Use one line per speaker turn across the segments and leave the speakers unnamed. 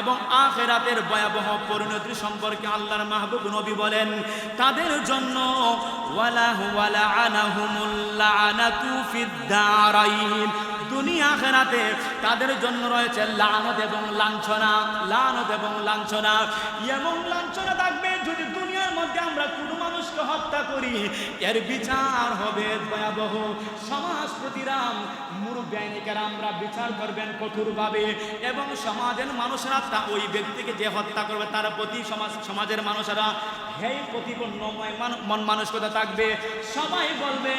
এবং আখেরাতের ভয়াবহ পরিণতি সম্পর্কে আল্লাহর মাহবুব নবী বলেন, তাদের জন্য দুনিয়া তাদের জন্য রয়েছে লানত এবং লাঞ্ছনা, লানত এবং লাঞ্ছনা। এমন লাঞ্ছনা থাকবে যদি দুনিয়ার মধ্যে আমরা কোনো মানুষকে হত্যা করি। এর বিচার হবে ভয়াবহ। সমাজ প্রতিরাম, মুরব্বাইনিকেরা আমরা বিচার করবেন কঠোরভাবে এবং সমাজের মানুষরা তা ওই ব্যক্তিকে যে হত্যা করবে, তার প্রতি সমাজ সমাজের মানুষেরা হেই প্রতিপন্নময় মান- মন মানসিকতা থাকবে। সবাই বলবে,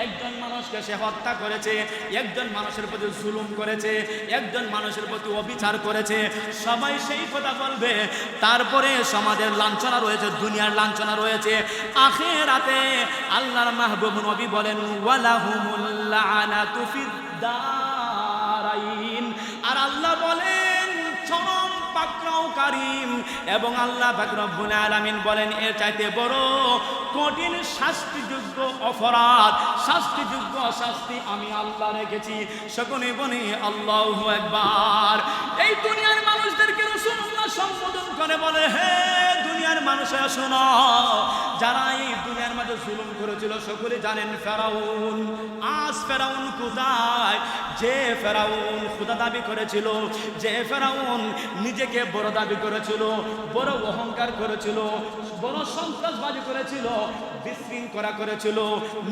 একজন মানুষকে সে হত্যা করেছে, একজন মানুষের প্রতি জুলুম করেছে, একজন মানুষের প্রতি অবিচার করেছে। সবাই সেই কথা বলবে। তারপরে সমাজের লাঞ্ছনা রয়েছে, দুনিয়ার লাঞ্ছনা রয়েছে। আখেরাতে আল্লাহর মাহবুব নবী বলেন আর আল্লাহ বলেন, চরম কারিম। এবং আল্লাহ ফাকরবুল আলামিন বলেন, এর চাইতে বড় কঠিন শাস্তিযোগ্য অপরাধ শাস্তিযোগ্য শাস্তি আমি আল্লাহ রেখেছি। সকলে বনি আল্লাহ একবার এই দুনিয়ার মানুষদেরকে রসুল্লাহ সম্বোধন করে বলে দুনিয়ার শোনো। যারা এই দুনিয়ার মাঝে জুলুম করেছিল সকলে জানেন ফেরাউন। আজ ফেরাউন কোথায়? যে ফেরাউন খুদা দাবি করেছিল, যে ফেরাউন নিজেকে বড় দাবি করেছিল, বড় অহংকার করেছিল, বড় সন্ত্রাসবাদী করেছিল, বিশৃঙ্খলা করেছিল,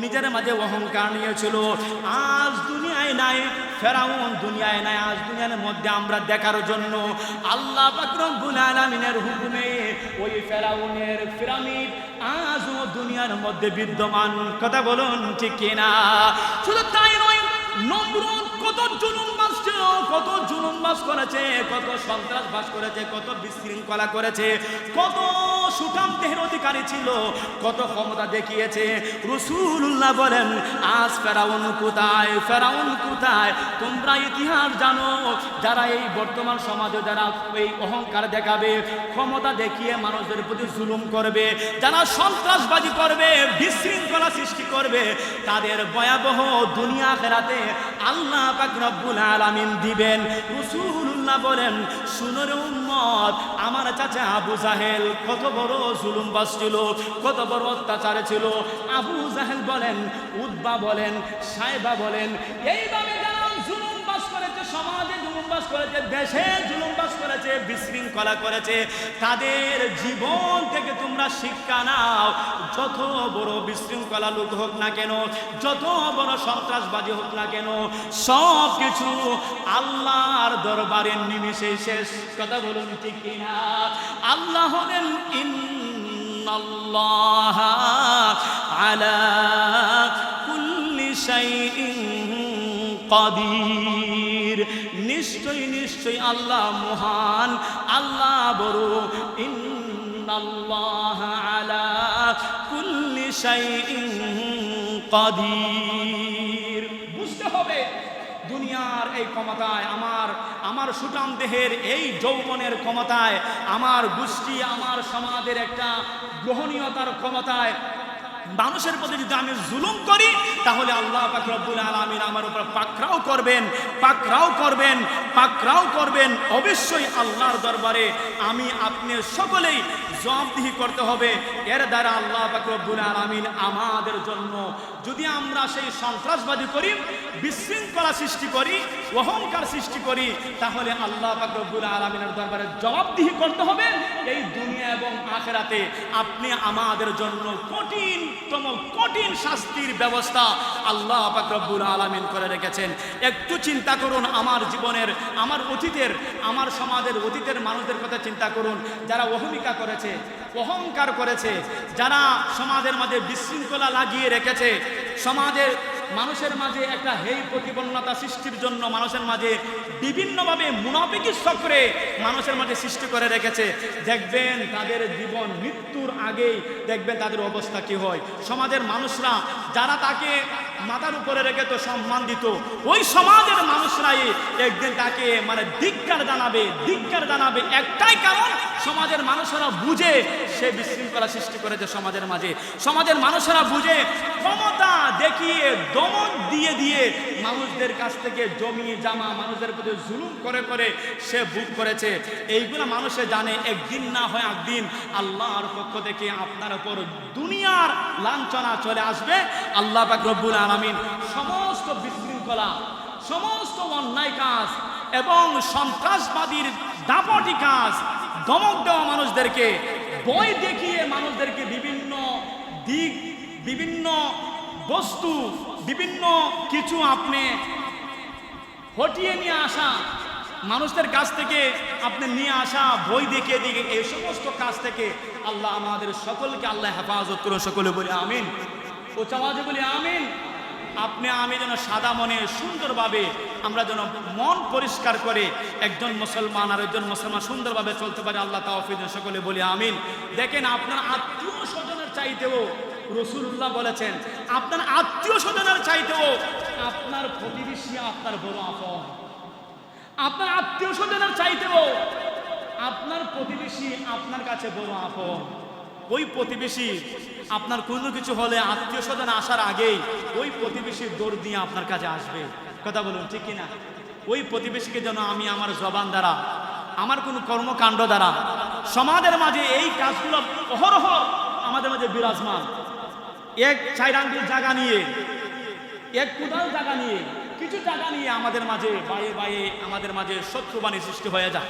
নিজের মাঝে অহংকার নিয়েছিল। আজ দুনিয়ায় নাই ফেরাউন দুনিয়ায় নাই, আজ দুনিয়ার মধ্যে আমরা দেখার জন্য আল্লাহ পাকরবুল হুকুমে ওই ফেরাউনের পিরামিড আজও দুনিয়ার মধ্যে বিদ্যমান। কথা বলুন ঠিক কিনা? শুধু তাই নয় নমরুদ কত জুলুম বাস ছিল, কত জুলুম বাস করেছে, কত সন্ত্রাস বাস করেছে, কত বিশৃঙ্খলা করেছে, কত সুঠাম দেহের অধিকারী ছিল, কত ক্ষমতা দেখিয়েছে। রসুল্লাহ বলেন, আজ ফেরাউন কোথায়? ফেরাউন কোথায়? তোমরা ইতিহাস জানো, যারা এই বর্তমান সমাজে, যারা এই অহংকার দেখাবে, ক্ষমতা দেখিয়ে মানুষদের প্রতি জুলুম করবে, যারা সন্ত্রাসবাজি করবে, বিশৃঙ্খলা সৃষ্টি করবে, তাদের ভয়াবহ দুনিয়া ফেরাতে আল্লাহ পাক রব্বুল আলামিন দিবেন। রসুল্লাহ বলেন শুনোরে উম্মত, আমার চাচা আবু জাহেল কত বড় জুলুম ছিল কত বড় অত্যাচার ছিল। আবু জাহেল বলেন উদ্বা বলেন সাইবা বলেন, এইভাবে যারা জুলুম বাস করেছে সমাজে জুলুম বাস করেছে, দেশে জুলুম বাস করেছে, বিশৃঙ্খলা করেছে। তাদের জীবন থেকে তোমরা শিক্ষা নাও। যত বড় বিশৃঙ্খলা লোক হোক না কেন, যত বড় সন্ত্রাসবাদী হোক না কেন সব কিছু আল্লাহর দরবারের নিমিষে শেষ। কথা বলুন ঠিক কিনা? আল্লাহ হলেন ইন্নাল্লাহ আলা কুল্লি শাইইন কাদির। নিশ্চয় নিশ্চয় আল্লাহ মহান, আল্লাহ বড়। ইন্নাল্লাহ আলা কুল্লি শাইইন কাদির। বুঝতে হবে, দুনিয়ার এই ক্ষমতায়, আমার আমার সুটাম দেহের এই যৌবনের ক্ষমতায়, আমার গোষ্ঠী, আমার সমাজের একটা গ্রহণীয়তার ক্ষমতায় মানুষের প্রতি যদি আমি জুলুম করি, তাহলে আল্লাহ পাক আলামিন আমার উপর পাকরাও করবেন পাকরাও করবেন পাকরাও করবেন। অবশ্যই আল্লাহর দরবারে আমি আপনি সকলেই জবাবদিহি করতে হবে। এর দ্বারা আল্লাহ পাক আলামিন আমাদের জন্য যদি আমরা সেই সন্ত্রাসবাদী করি, বিশৃঙ্খলা সৃষ্টি করি, অহংকার সৃষ্টি করি, তাহলে আল্লাহ পাক আলামিনের দরবারে জবাবদিহি করতে হবে। এই দুনিয়া এবং আখেরাতে আপনি আমাদের জন্য কঠিনতম কঠিন শাস্তির ব্যবস্থা আল্লাহ আপাকবুল আলামিন করে রেখেছেন। একটু চিন্তা করুন, আমার জীবনের, আমার অতীতের, আমার সমাজের অতীতের মানুষদের কথা চিন্তা করুন। যারা অহমিকা করেছে, অহংকার করেছে, যারা সমাজের মাঝে বিশৃঙ্খলা লাগিয়ে রেখেছে, সমাজের মানুষের মাঝে একটা হেই প্রতিপন্নতা সৃষ্টির জন্য মানুষের মাঝে বিভিন্নভাবে মুনাফিকি চক্রে মানুষের মাঝে সৃষ্টি করে রেখেছে। দেখবেন তাদের জীবন মৃত্যুর আগেই দেখবেন তাদের অবস্থা কি হয়। সমাজের মানুষরা, যারা তাকে মাথার উপরে রেখে তো সম্মান দিত। ওই সমাজের মানুষরাই একদিন তাকে মানে ধিক্কার জানাবে ধিক্কার জানাবে। একটাই কারণ, সমাজের মানুষেরা বুঝে সে বিশৃঙ্খলা সৃষ্টি করেছে সমাজের মাঝে। সমাজের মানুষেরা বুঝে ক্ষমতা দেখিয়ে দমন দিয়ে দিয়ে মানুষদের কাছ থেকে জমি, জামা মানুষদের প্রতি জুলুম করে করে সে ভোগ করেছে। এইগুলো মানুষে জানে, একদিন না হয় একদিন আল্লাহর পক্ষ থেকে আপনার উপর দুনিয়ার লাঞ্ছনা চলে আসবে। আল্লাহ পাক রব্বুল আলামিন সমস্ত বিশৃঙ্খলা, সমস্ত অন্যায় কাজ এবং সন্ত্রাসবাদীর দাপটি কাজ দমক দেওয়া মানুষদেরকে, বই দেখিয়ে মানুষদেরকে বিভিন্ন দিক, বিভিন্ন বস্তু, বিভিন্ন কিছু আপনি হটিয়ে নিয়ে আসা, মানুষদের কাছ থেকে আপনি নিয়ে আসা বই দেখিয়ে দিকে এই সমস্ত কাজ থেকে আল্লাহ আমাদের সকলকে আল্লাহ হেফাজত করুন সকলে বলি আমিন। ও চাওয়াজে বলি আমিন। আপনি, আমি যেন সাদা মনে সুন্দরভাবে আমরা যেন মন পরিষ্কার করে একজন মুসলমান আর একজন মুসলমান সুন্দরভাবে চলতে পারে, আল্লাহ তাওফিদ সকলে বলি আমিন। দেখেন আপনার আত্মীয় স্বজনের চাইতেও রসুল্লাহ বলেছেন, আপনার আত্মীয় স্বজনের চাইতেও আপনার প্রতিবেশী আপনার বড় আপন। আপনার আত্মীয় স্বজনের চাইতেও আপনার প্রতিবেশী আপনার কাছে বড় আপন। ওই প্রতিবেশী আপনার কোনো কিছু হলে আত্মীয় স্বজন আসার আগেই ওই প্রতিবেশীর দৌড় দিয়ে আপনার কাছে আসবে। কথা বলুন, ঠিক কিনা? ওই প্রতিবেশীকে যেন আমি আমার জবান দ্বারা, আমার কোনো কর্মকাণ্ড দ্বারা, সমাজের মাঝে এই কাজগুলো অহরহ আমাদের মাঝে বিরাজমান। এক চাইরাঙ্গির জায়গা নিয়ে, এক কুদাল জায়গা নিয়ে, কিছু জায়গা নিয়ে আমাদের মাঝে বায়ে বায়ে আমাদের মাঝে শত্রুবাণী সৃষ্টি হয়ে যায়।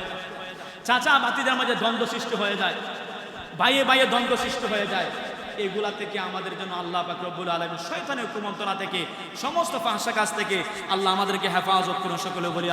চাচা বাতিদের মাঝে দ্বন্দ্ব সৃষ্টি হয়ে যায় বাইয়ে বাইয়ে দ্বন্দ্ব সৃষ্টি হয়ে যায়। এগুলা থেকে আমাদের জন্য আল্লাহ পাকরবুল আলম শয়তানের কুমন্ত্রণা থেকে, সমস্ত ফাঁসা কাজ থেকে আল্লাহ আমাদেরকে হেফাজত করুন সকলে বলি